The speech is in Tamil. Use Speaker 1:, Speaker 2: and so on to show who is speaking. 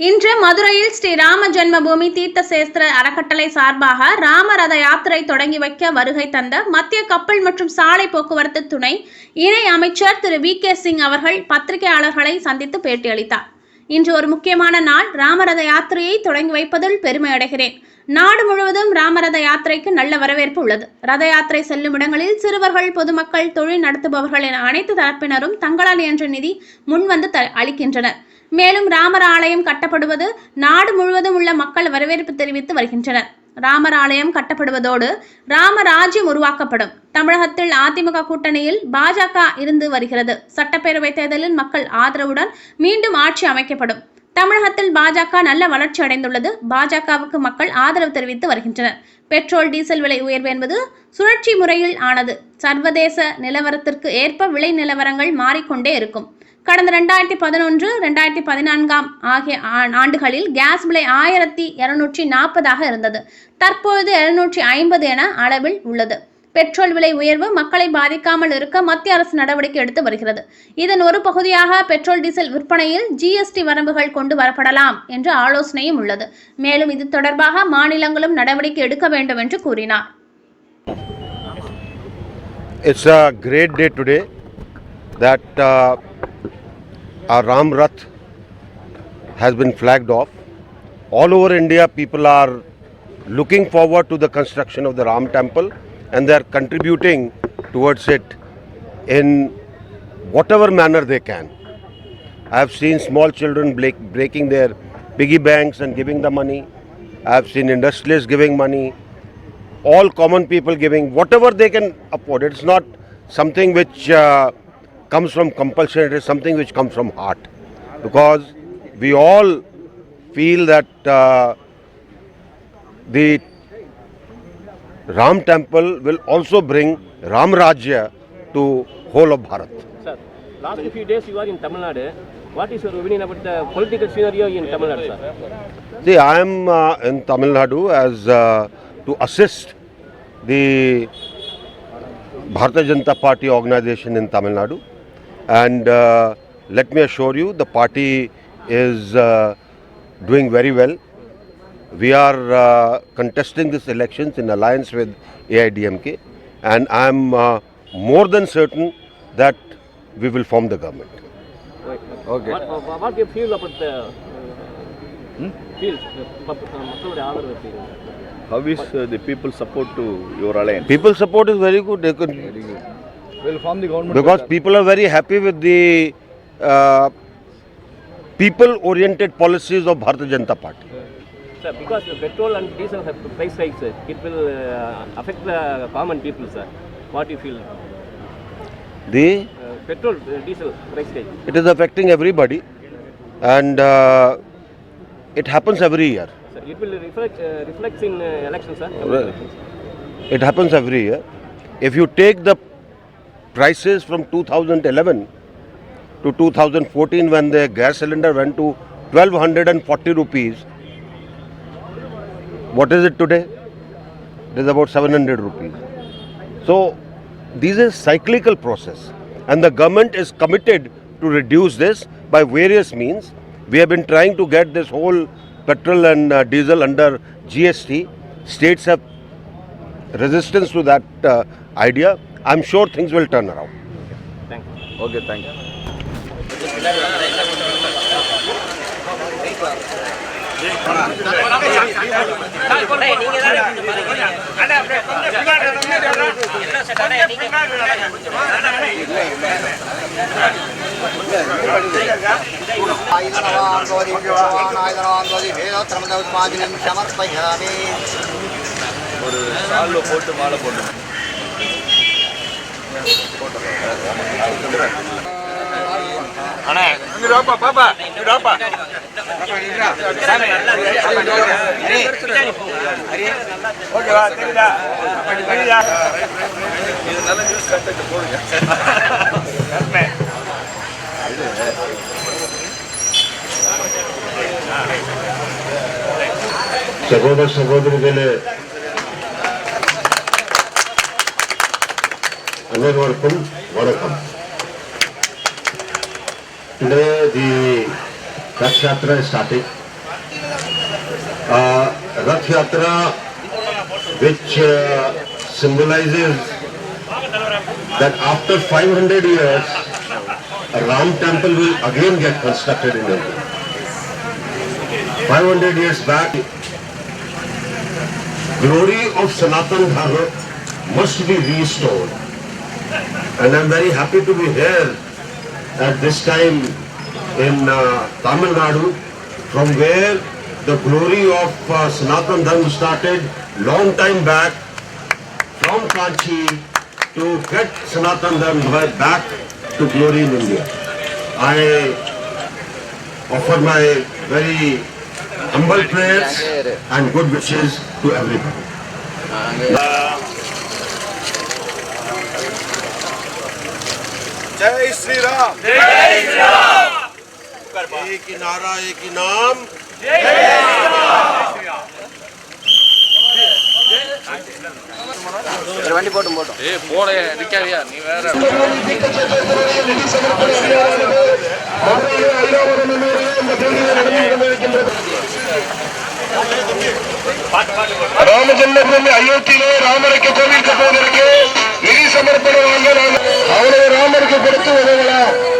Speaker 1: இன்று மதுரையில் ஸ்ரீ ராம ஜென்மபூமி தீர்த்த சேஸ்திர அறக்கட்டளை சார்பாக ராம ரத யாத்திரை தொடங்கி வைக்க வருகை தந்த மத்திய கப்பல் மற்றும் சாலை போக்குவரத்து துணை இணை அமைச்சர் திரு வி கே சிங் அவர்கள் பத்திரிகையாளர்களை சந்தித்து பேட்டியளித்தார் இன்று ஒரு முக்கியமான நாள். ராமரத யாத்திரையை தொடங்கி வைப்பதில் பெருமை அடைகிறேன். நாடு முழுவதும் ராமரத யாத்திரைக்கு நல்ல வரவேற்பு உள்ளது. ரத யாத்திரை செல்லும் இடங்களில் சிறுவர்கள் பொதுமக்கள் தொழில் நடத்துபவர்கள் என அனைத்து தரப்பினரும் தங்களால் என்ற நிதி முன்வந்து த அளிக்கின்றனர். மேலும் ராமர் ஆலயம் கட்டப்படுவது நாடு முழுவதும் உள்ள மக்கள் வரவேற்பு தெரிவித்து வருகின்றனர். ராமர் ஆலயம் கட்டப்படுவதோடு ராமராஜ்யம் உருவாக்கப்படும். தமிழகத்தில் அதிமுக கூட்டணியில் பாஜக இருந்து வருகிறது. சட்டப்பேரவை தேர்தலில் மக்கள் ஆதரவுடன் மீண்டும் ஆட்சி அமைக்கப்படும். தமிழகத்தில் பாஜக நல்ல வளர்ச்சி அடைந்துள்ளது. பாஜகவுக்கு மக்கள் ஆதரவு தெரிவித்து வருகின்றனர். பெட்ரோல் டீசல் விலை உயர்வு என்பது சுழற்சி முறையில் ஆனது. சர்வதேச நிலவரத்திற்கு ஏற்ப விலை நிலவரங்கள் மாறிக்கொண்டே இருக்கும். கடந்த ரெண்டாயிரத்தி பதினொன்று ரெண்டாயிரத்தி பதினான்காம் ஆகிய ஆண்டுகளில் கேஸ் விலை ஆயிரத்தி இருநூற்றி நாற்பதாக இருந்தது. தற்பொழுது எழுநூற்றி ஐம்பது என அளவில் உள்ளது. பெட்ரோல் விலை உயர்வு மக்களை பாதிக்காமல் இருக்க மத்திய அரசு நடவடிக்கை எடுத்து வருகிறது. இதன் ஒரு பகுதியாக பெட்ரோல் டீசல் விற்பனையில் ஜிஎஸ்டி வரம்புகள் கொண்டு வரப்படலாம் என்ற ஆலோசனையும் உள்ளது. மேலும் இது தொடர்பாக மாநிலங்களும் நடவடிக்கை எடுக்க வேண்டும் என்று கூறினார்.
Speaker 2: It's a great day today that uh, our Ram Rath has been flagged off. All over India, people are looking forward to the construction of the Ram temple and they are contributing towards it in whatever manner they can. I have seen small children break, breaking their piggy banks and giving the money. I have seen industrialists giving money all common people giving whatever they can afford. It's not something which uh, comes from compulsion, it is something which comes from heart. Because we all feel that uh, the Ram temple will also bring Ram Rajya to whole of Bharat.
Speaker 3: Sir, last few days you are in Tamil Nadu. What is your opinion about the political scenario in Tamil Nadu, sir?
Speaker 2: See, I am uh, in Tamil Nadu as uh, to assist the Bharatiya Janata Party organization in Tamil Nadu, and uh, let me assure you, the party is uh, doing very well. We are uh, contesting these elections in alliance with AIDMK, and I am uh, more than certain that we will form the government.
Speaker 3: Okay. What, what, what do you feel about the hmm? feel,
Speaker 4: How is uh, the people support to your alliance?
Speaker 2: People support is very good. They can, very good.
Speaker 4: Will form the government.
Speaker 2: because people are very happy with the uh, people-oriented policies of Bharatiya Janata Party.
Speaker 3: Sir, because the petrol and diesel have price hikes, it will uh, affect the common people, sir. What do you feel?
Speaker 2: The
Speaker 3: Uh, petrol, uh, diesel price hike.
Speaker 2: it is affecting everybody, and uh, it happens every year.
Speaker 3: Sir, it will reflect uh, reflects in uh, elections, sir.
Speaker 2: It happens every year. If you take the prices from 2011 to 2014, when the gas cylinder went to 1240 rupees, what is it today? It is about 700 rupees. So, this is cyclical process, and the government is committed to reduce this by various means. We have been trying to get this whole petrol and uh, diesel under GST. States have resistance to that uh, idea. I'm sure things will turn around
Speaker 4: okay thank you ஒரு சால்வை போட்டு மாலை போட்டு அண்ணா. இங்க ரோப்பா
Speaker 2: சகோதர சகோதரிகளே அனைவருக்கும் வணக்கம் Today the Rath Yatra is starting uh, Rath Yatra, which uh, symbolizes that after 500 years, a Ram temple will again get constructed in India. 500 years back, glory of Sanatan Dharma must be restored. And I'm very happy to be here at this time in uh, Tamil Nadu, from where the glory of uh, Sanatan Dharma started long time back, from Kanchi to get Sanatan Dharma back to glory in India. I offer my very humble prayers and good wishes to everybody.
Speaker 4: जय श्री राम
Speaker 2: एक ही नारा एक ही नाम
Speaker 4: ஏய் போட நிக்காதியா நீ வேற
Speaker 5: ராம ஜென்மபூமி அயோத்தியிலே ராமருக்கு கோவில் கட்டுவதற்கு நிதி சமர்ப்பணம் வாங்க நாங்கள் அவ்வளவு ராமருக்கு கொடுத்து உதவலாம்.